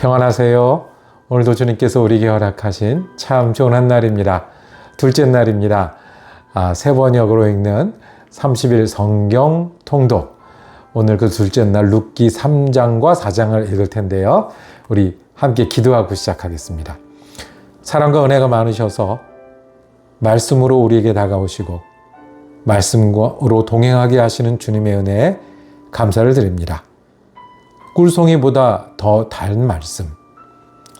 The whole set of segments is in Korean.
평안하세요. 오늘도 주님께서 우리에게 허락하신 참 좋은 한 날입니다. 둘째 날입니다. 아, 세 번역으로 읽는 30일 성경 통독. 오늘 그 둘째 날 룻기 3장과 4장을 읽을 텐데요. 우리 함께 기도하고 시작하겠습니다. 사랑과 은혜가 많으셔서 말씀으로 우리에게 다가오시고 말씀으로 동행하게 하시는 주님의 은혜에 감사를 드립니다. 꿀송이보다 더 단 말씀,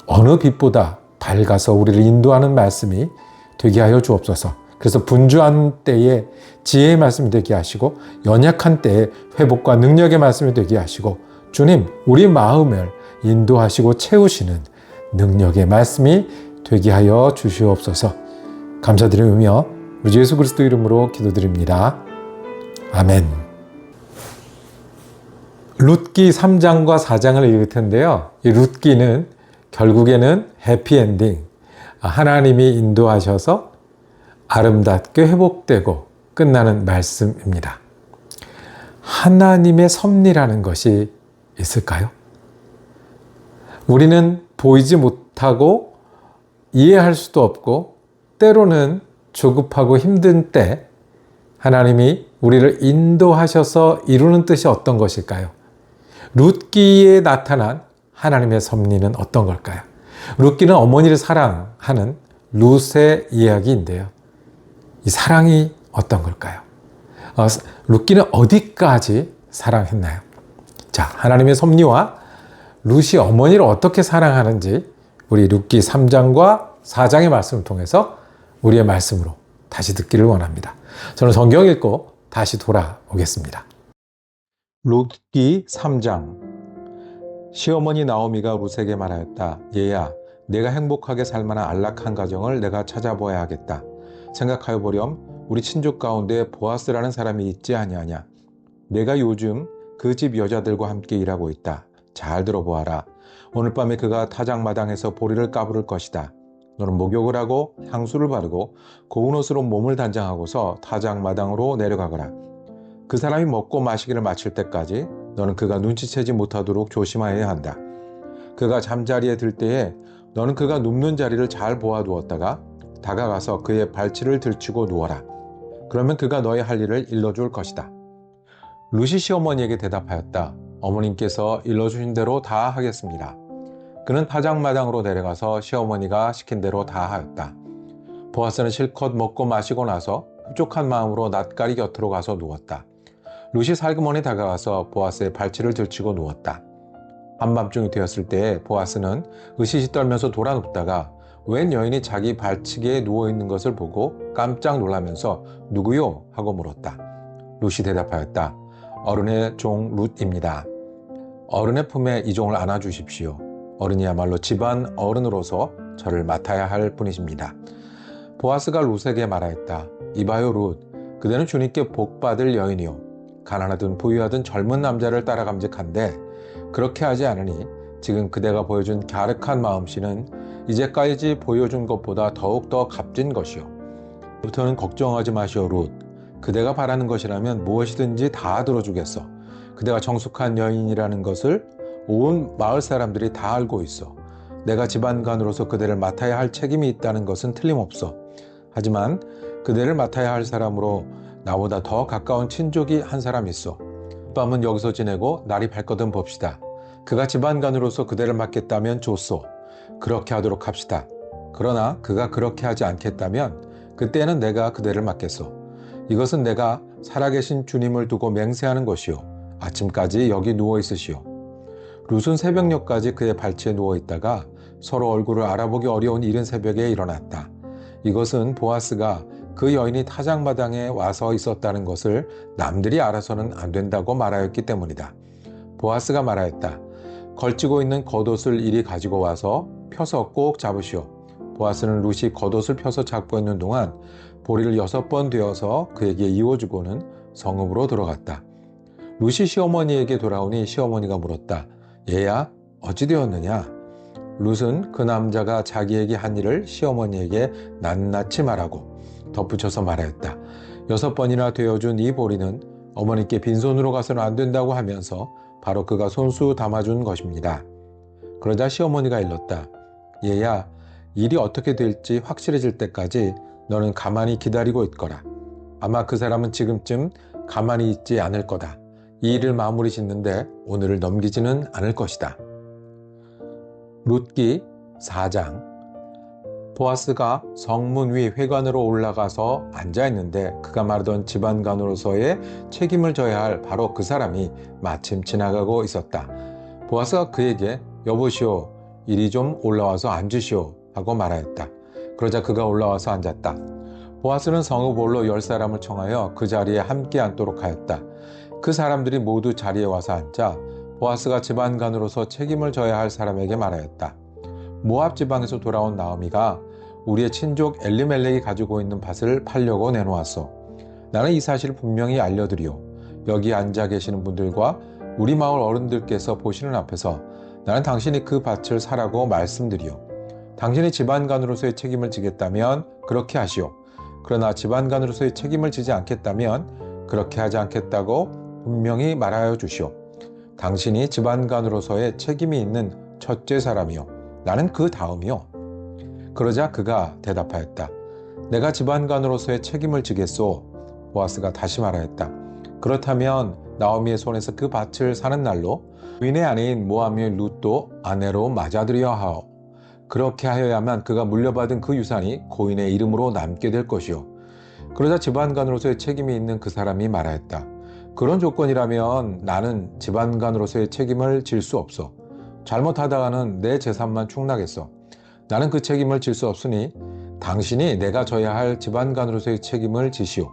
어느 빛보다 밝아서 우리를 인도하는 말씀이 되게 하여 주옵소서. 그래서 분주한 때에 지혜의 말씀이 되게 하시고 연약한 때에 회복과 능력의 말씀이 되게 하시고 주님 우리 마음을 인도하시고 채우시는 능력의 말씀이 되게 하여 주시옵소서. 감사드리며 우리 주 예수 그리스도 이름으로 기도드립니다. 아멘. 룻기 3장과 4장을 읽을 텐데요. 이 룻기는 결국에는 해피엔딩. 하나님이 인도하셔서 아름답게 회복되고 끝나는 말씀입니다. 하나님의 섭리라는 것이 있을까요? 우리는 보이지 못하고 이해할 수도 없고 때로는 조급하고 힘든 때 하나님이 우리를 인도하셔서 이루는 뜻이 어떤 것일까요? 룻기에 나타난 하나님의 섭리는 어떤 걸까요? 룻기는 어머니를 사랑하는 룻의 이야기인데요. 이 사랑이 어떤 걸까요? 어, 룻기는 어디까지 사랑했나요? 자, 하나님의 섭리와 룻이 어머니를 어떻게 사랑하는지 우리 룻기 3장과 4장의 말씀을 통해서 우리의 말씀으로 다시 듣기를 원합니다. 저는 성경 읽고 다시 돌아오겠습니다. 룻기 3장 시어머니 나오미가 룻에게 말하였다. 얘야, 내가 행복하게 살 만한 안락한 가정을 내가 찾아보아야 하겠다. 생각하여 보렴 우리 친족 가운데 보아스라는 사람이 있지 아니하냐. 내가 요즘 그 집 여자들과 함께 일하고 있다. 잘 들어보아라. 오늘 밤에 그가 타작마당에서 보리를 까부를 것이다. 너는 목욕을 하고 향수를 바르고 고운 옷으로 몸을 단장하고서 타작마당으로 내려가거라. 그 사람이 먹고 마시기를 마칠 때까지 너는 그가 눈치채지 못하도록 조심하여야 한다. 그가 잠자리에 들 때에 너는 그가 눕는 자리를 잘 보아두었다가 다가가서 그의 발치를 들치고 누워라. 그러면 그가 너의 할 일을 일러줄 것이다. 루시 시어머니에게 대답하였다. 어머님께서 일러주신 대로 다 하겠습니다. 그는 타작마당으로 내려가서 시어머니가 시킨 대로 다 하였다. 보아스는 실컷 먹고 마시고 나서 흡족한 마음으로 낯가리 곁으로 가서 누웠다. 루시 살그머니 다가가서 보아스의 발치를 들치고 누웠다. 한밤중이 되었을 때에 보아스는 으시시 떨면서 돌아 눕다가 웬 여인이 자기 발치기에 누워있는 것을 보고 깜짝 놀라면서 누구요? 하고 물었다. 룻이 대답하였다. 어른의 종 룻입니다. 어른의 품에 이 종을 안아주십시오. 어른이야말로 집안 어른으로서 저를 맡아야 할 분이십니다. 보아스가 룻에게 말하였다. 이봐요 룻, 그대는 주님께 복받을 여인이요. 가난하든 부유하든 젊은 남자를 따라 감직한데 그렇게 하지 않으니 지금 그대가 보여준 갸륵한 마음씨는 이제까지 보여준 것보다 더욱더 값진 것이요. 부터는 걱정하지 마시오 룻. 그대가 바라는 것이라면 무엇이든지 다 들어주겠어. 그대가 정숙한 여인이라는 것을 온 마을 사람들이 다 알고 있어. 내가 집안관으로서 그대를 맡아야 할 책임이 있다는 것은 틀림없어. 하지만 그대를 맡아야 할 사람으로 나보다 더 가까운 친족이 한 사람 있어. 밤은 여기서 지내고 날이 밝거든 봅시다. 그가 집안관으로서 그대를 맡겠다면 좋소. 그렇게 하도록 합시다. 그러나 그가 그렇게 하지 않겠다면 그때는 내가 그대를 맡겠소. 이것은 내가 살아계신 주님을 두고 맹세하는 것이요. 아침까지 여기 누워 있으시오. 룻은 새벽녘까지 그의 발치에 누워 있다가 서로 얼굴을 알아보기 어려운 이른 새벽에 일어났다. 이것은 보아스가 그 여인이 타작마당에 와서 있었다는 것을 남들이 알아서는 안 된다고 말하였기 때문이다. 보아스가 말하였다. 걸치고 있는 겉옷을 이리 가지고 와서 펴서 꼭 잡으시오. 보아스는 룻이 겉옷을 펴서 잡고 있는 동안 보리를 여섯 번 되어서 그에게 이어주고는 성읍으로 들어갔다. 룻이 시어머니에게 돌아오니 시어머니가 물었다. 얘야, 어찌 되었느냐? 룻은 그 남자가 자기에게 한 일을 시어머니에게 낱낱이 말하고 덧붙여서 말하였다. 여섯 번이나 되어준 이 보리는 어머니께 빈손으로 가서는 안 된다고 하면서 바로 그가 손수 담아준 것입니다. 그러자 시어머니가 일렀다. 얘야, 일이 어떻게 될지 확실해질 때까지 너는 가만히 기다리고 있거라. 아마 그 사람은 지금쯤 가만히 있지 않을 거다. 이 일을 마무리 짓는데 오늘을 넘기지는 않을 것이다. 룻기 4장 보아스가 성문 위 회관으로 올라가서 앉아 있는데 그가 말하던 집안관으로서의 책임을 져야 할 바로 그 사람이 마침 지나가고 있었다. 보아스가 그에게 여보시오 이리 좀 올라와서 앉으시오 하고 말하였다. 그러자 그가 올라와서 앉았다. 보아스는 성읍홀로 열 사람을 청하여 그 자리에 함께 앉도록 하였다. 그 사람들이 모두 자리에 와서 앉자 보아스가 집안관으로서 책임을 져야 할 사람에게 말하였다. 모압 지방에서 돌아온 나오미가 우리의 친족 엘리멜렉이 가지고 있는 밭을 팔려고 내놓았어. 나는 이 사실을 분명히 알려드리오. 여기 앉아 계시는 분들과 우리 마을 어른들께서 보시는 앞에서 나는 당신이 그 밭을 사라고 말씀드리오. 당신이 집안관으로서의 책임을 지겠다면 그렇게 하시오. 그러나 집안관으로서의 책임을 지지 않겠다면 그렇게 하지 않겠다고 분명히 말하여 주시오. 당신이 집안관으로서의 책임이 있는 첫째 사람이요. 나는 그 다음이요. 그러자 그가 대답하였다. 내가 집안관으로서의 책임을 지겠소. 보아스가 다시 말하였다. 그렇다면 나오미의 손에서 그 밭을 사는 날로 위의 아내인 모함의 룻도 아내로 맞아들여야 하오. 그렇게 하여야만 그가 물려받은 그 유산이 고인의 이름으로 남게 될 것이요. 그러자 집안관으로서의 책임이 있는 그 사람이 말하였다. 그런 조건이라면 나는 집안관으로서의 책임을 질 수 없어. 잘못하다가는 내 재산만 축나겠어. 나는 그 책임을 질 수 없으니 당신이 내가 져야 할 집안관으로서의 책임을 지시오.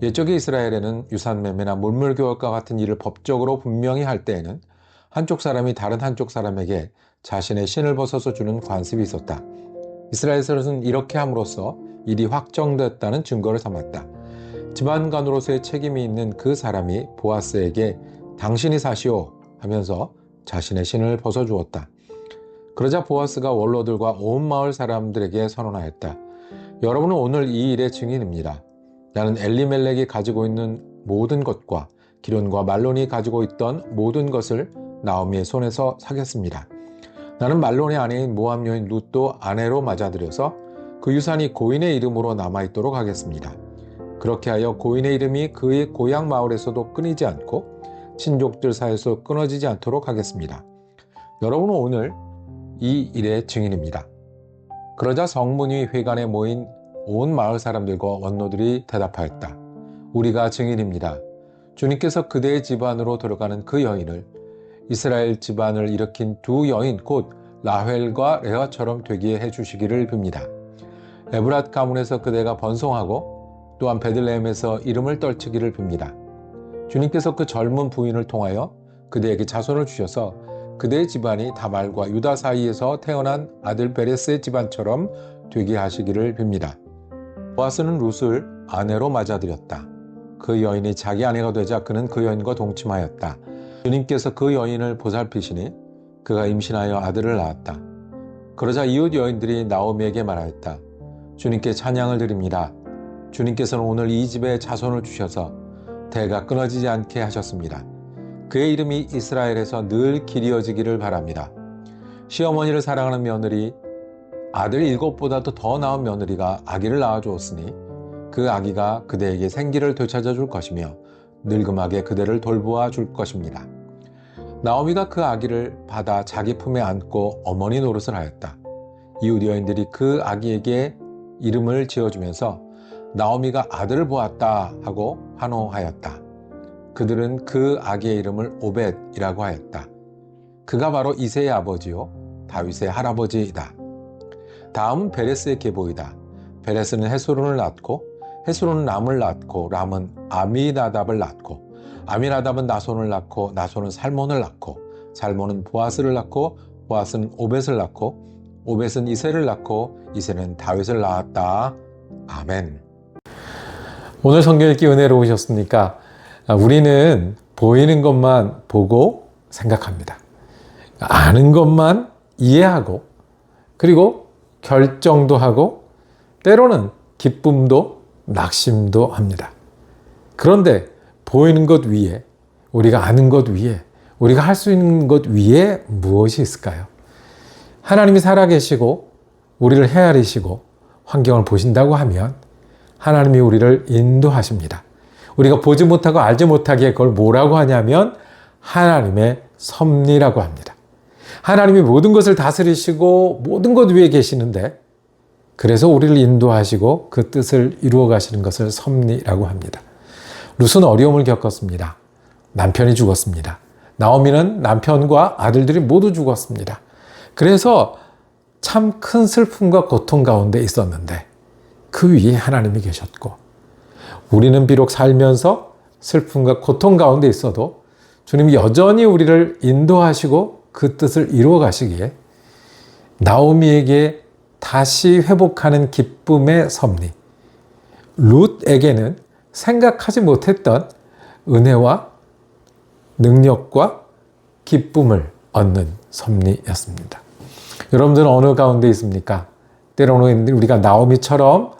옛적의 이스라엘에는 유산매매나 물물교환과 같은 일을 법적으로 분명히 할 때에는 한쪽 사람이 다른 한쪽 사람에게 자신의 신을 벗어서 주는 관습이 있었다. 이스라엘에서는 이렇게 함으로써 일이 확정됐다는 증거를 삼았다. 집안관으로서의 책임이 있는 그 사람이 보아스에게 당신이 사시오 하면서 자신의 신을 벗어주었다. 그러자 보아스가 원로들과 온 마을 사람들에게 선언하였다. 여러분은 오늘 이 일의 증인입니다. 나는 엘리멜렉이 가지고 있는 모든 것과 기론과 말론이 가지고 있던 모든 것을 나오미의 손에서 사겠습니다. 나는 말론의 아내인 모함 여인 룻도 아내로 맞아들여서 그 유산이 고인의 이름으로 남아있도록 하겠습니다. 그렇게 하여 고인의 이름이 그의 고향 마을에서도 끊이지 않고 친족들 사이에서 끊어지지 않도록 하겠습니다. 여러분은 오늘 이 일의 증인입니다. 그러자 성문위 회관에 모인 온 마을 사람들과 원노들이 대답하였다. 우리가 증인입니다. 주님께서 그대의 집안으로 들어가는 그 여인을 이스라엘 집안을 일으킨 두 여인 곧 라헬과 레아처럼 되게 해주시기를 빕니다. 에브랏 가문에서 그대가 번성하고 또한 베들레헴에서 이름을 떨치기를 빕니다. 주님께서 그 젊은 부인을 통하여 그대에게 자손을 주셔서 그대의 집안이 다말과 유다 사이에서 태어난 아들 베레스의 집안처럼 되게 하시기를 빕니다. 보아스는 룻을 아내로 맞아들였다. 그 여인이 자기 아내가 되자 그는 그 여인과 동침하였다. 주님께서 그 여인을 보살피시니 그가 임신하여 아들을 낳았다. 그러자 이웃 여인들이 나오미에게 말하였다. 주님께 찬양을 드립니다. 주님께서는 오늘 이 집에 자손을 주셔서 대가 끊어지지 않게 하셨습니다. 그의 이름이 이스라엘에서 늘 길이어지기를 바랍니다. 시어머니를 사랑하는 며느리, 아들 일곱보다도 더 나은 며느리가 아기를 낳아주었으니 그 아기가 그대에게 생기를 되찾아 줄 것이며 늙음하게 그대를 돌보아 줄 것입니다. 나오미가 그 아기를 받아 자기 품에 안고 어머니 노릇을 하였다. 이웃 여인들이 그 아기에게 이름을 지어주면서 나오미가 아들을 보았다 하고 환호하였다. 그들은 그 아기의 이름을 오벳이라고 하였다. 그가 바로 이세의 아버지요 다윗의 할아버지이다. 다음은 베레스의 계보이다. 베레스는 헤스론을 낳고 헤스론은 람을 낳고 람은 아미나답을 낳고 아미나답은 나손을 낳고 나손은 살몬을 낳고 살몬은 보아스를 낳고 보아스는 오벳을 낳고 오벳은 이세를 낳고 이세는 다윗을 낳았다. 아멘. 오늘 성경 읽기 은혜로우셨습니까? 아, 우리는 보이는 것만 보고 생각합니다. 아는 것만 이해하고 그리고 결정도 하고 때로는 기쁨도 낙심도 합니다. 그런데 보이는 것 위에 우리가 아는 것 위에 우리가 할 수 있는 것 위에 무엇이 있을까요? 하나님이 살아계시고 우리를 헤아리시고 환경을 보신다고 하면 하나님이 우리를 인도하십니다. 우리가 보지 못하고 알지 못하기에 그걸 뭐라고 하냐면 하나님의 섭리라고 합니다. 하나님이 모든 것을 다스리시고 모든 것 위에 계시는데 그래서 우리를 인도하시고 그 뜻을 이루어 가시는 것을 섭리라고 합니다. 룻은 어려움을 겪었습니다. 남편이 죽었습니다. 나오미는 남편과 아들들이 모두 죽었습니다. 그래서 참 큰 슬픔과 고통 가운데 있었는데 그 위에 하나님이 계셨고 우리는 비록 살면서 슬픔과 고통 가운데 있어도 주님이 여전히 우리를 인도하시고 그 뜻을 이루어 가시기에 나오미에게 다시 회복하는 기쁨의 섭리. 룻에게는 생각하지 못했던 은혜와 능력과 기쁨을 얻는 섭리였습니다. 여러분들은 어느 가운데 있습니까? 때로는 우리가 나오미처럼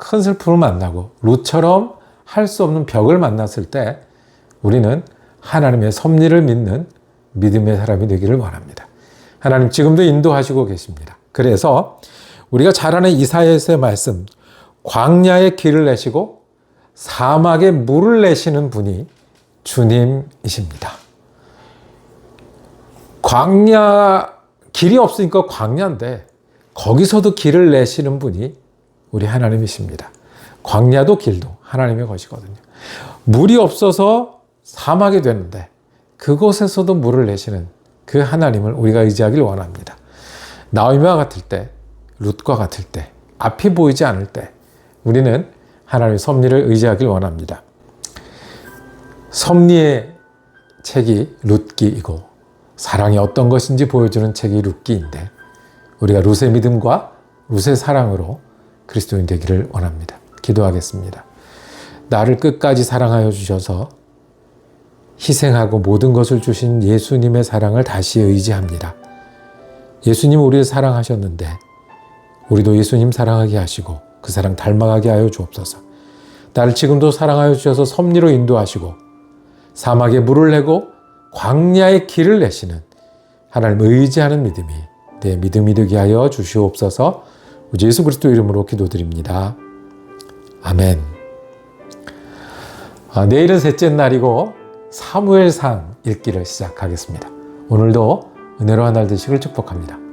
큰 슬픔을 만나고 룻처럼 할 수 없는 벽을 만났을 때 우리는 하나님의 섭리를 믿는 믿음의 사람이 되기를 원합니다. 하나님 지금도 인도하시고 계십니다. 그래서 우리가 잘 아는 이사야서의 말씀 광야에 길을 내시고 사막에 물을 내시는 분이 주님이십니다. 광야 길이 없으니까 광야인데 거기서도 길을 내시는 분이 우리 하나님이십니다. 광야도 길도 하나님의 것이거든요. 물이 없어서 사막이 되는데 그곳에서도 물을 내시는 그 하나님을 우리가 의지하길 원합니다. 나오미와 같을 때, 룻과 같을 때, 앞이 보이지 않을 때 우리는 하나님의 섭리를 의지하길 원합니다. 섭리의 책이 룻기이고 사랑이 어떤 것인지 보여주는 책이 룻기인데 우리가 룻의 믿음과 룻의 사랑으로 그리스도인 되기를 원합니다. 기도하겠습니다. 나를 끝까지 사랑하여 주셔서 희생하고 모든 것을 주신 예수님의 사랑을 다시 의지합니다. 예수님 우리를 사랑하셨는데 우리도 예수님 사랑하게 하시고 그 사랑 닮아가게 하여 주옵소서. 나를 지금도 사랑하여 주셔서 섭리로 인도하시고 사막에 물을 내고 광야의 길을 내시는 하나님 의지하는 믿음이 내 믿음이 되게 하여 주시옵소서. 우리 예수 그리스도 이름으로 기도드립니다. 아멘. 아, 내일은 셋째 날이고 사무엘상 읽기를 시작하겠습니다. 오늘도 은혜로 한날 되시길 축복합니다.